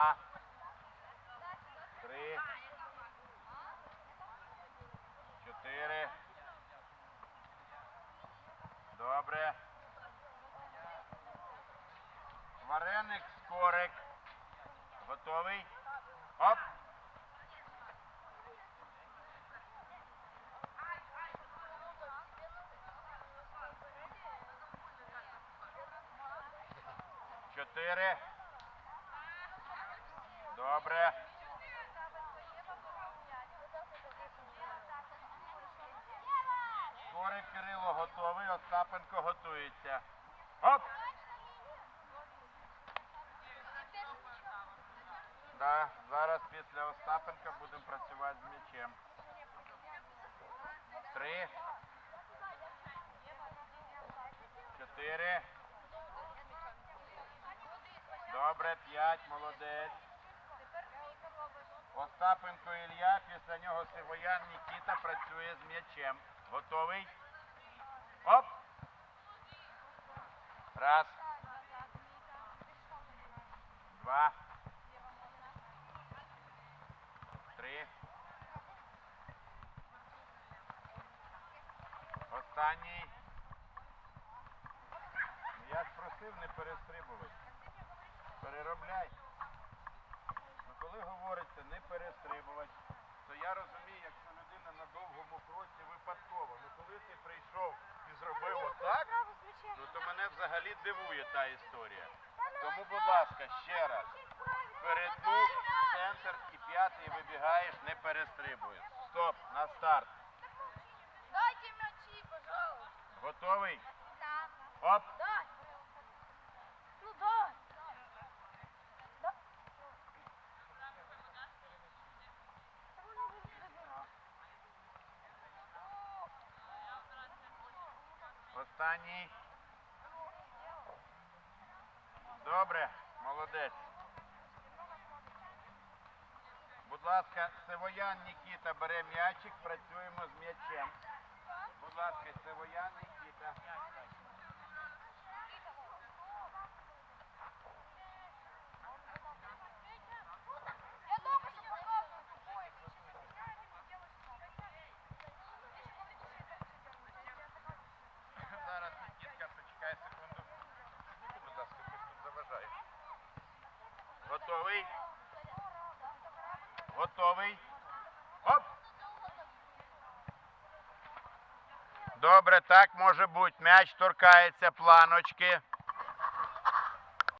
Три. Чотири. Добре. Вареник, скорик. Готовий? Оп. Чотири. Добре. Скорик Кирило готовий, Остапенко готується. Оп! Да, зараз після Остапенка будемо працювати з м'ячем. Три. Чотири. Добре, п'ять, молодець. Остапенко Ілля, після нього Сивоян Нікіта працює з м'ячем. Готовий? Оп! Раз. Два. Три. Останній. Я ж просив не перестрибувати. Переробляй. Ну говориться не перестрибувати, то я розумію, якщо людина на довгому кроці випадково. Ну коли ти прийшов і зробив отак, ну то мене взагалі дивує та історія. Тому, будь ласка, ще раз. Перетнув центр і п'ятий вибігаєш, не перестрибуєш. Стоп, на старт. Дайте мячи, пожалуйста. Готовий? Да. Оп! Дай. Ну дай. Да. Останній. Добре, молодець. Будь ласка, Сивоян Нікіта бере м'ячик, працюємо з м'ячем. Будь ласка, Сивоян Нікіта. Готовий? Оп! Добре, так може бути. М'яч торкається планочки.